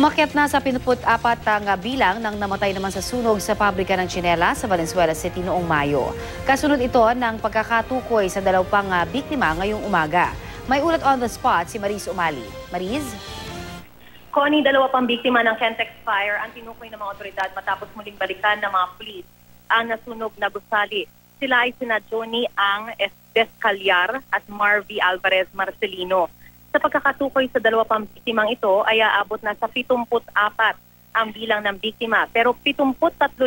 Umakyat na sa 54 ang bilang ng namatay naman sa sunog sa pabrika ng Chinela sa Valenzuela City noong Mayo. Kasunod ito ng pagkakatukoy sa dalawang ah, biktima ngayong umaga. May ulat on the spot si Maris Umali. Maris? Connie, dalawa pang biktima ng Kentex Fire ang tinukoy ng mga otoridad matapos muling balikan ng mga pulis ang nasunog na gusali. Sila ay sina Johnny Ang Descalyar at Marvy Alvarez Marcelino. Sa pagkakatukoy sa dalawa pang biktimang ito ay aabot na sa 74 ang bilang ng biktima pero 73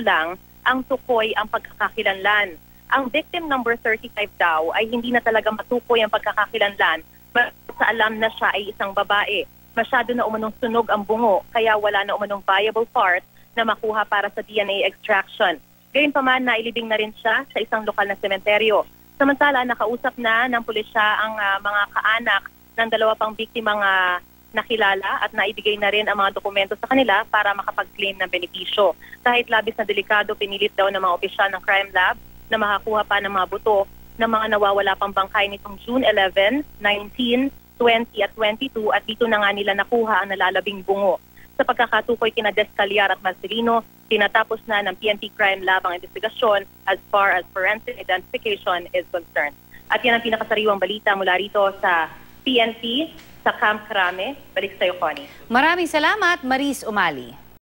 lang ang tukoy ang pagkakakilanlan. Ang victim number 35 daw ay hindi na talaga matukoy ang pagkakakilanlan sa alam na siya ay isang babae. Masyado na umanong sunog ang bungo kaya wala na umanong viable part na makuha para sa DNA extraction. Gayunpaman, nailibing na rin siya sa isang lokal na sementeryo. Samantala, nakausap na ng pulisya ang uh, mga kaanak ng dalawa pang biktimang uh, nakilala at naibigay na rin ang mga dokumento sa kanila para makapag-claim ng benepisyo. Kahit labis na delikado, pinilit daw ng mga opisyal ng crime lab na makakuha pa ng mga buto ng mga nawawala pang bangkay nitong June 11, 19, 20 at 22 at dito na nga nila nakuha ang nalalabing bungo. Sa pagkakatukoy kina Descaliar at Marcelino, tinatapos na ng PNP Crime Lab ang investigasyon as far as forensic identification is concerned. At yan ang pinakasariwang balita mula rito sa PNP sa Camp Krame. Balik sa iyo, Connie. Maraming salamat, Maris Umali.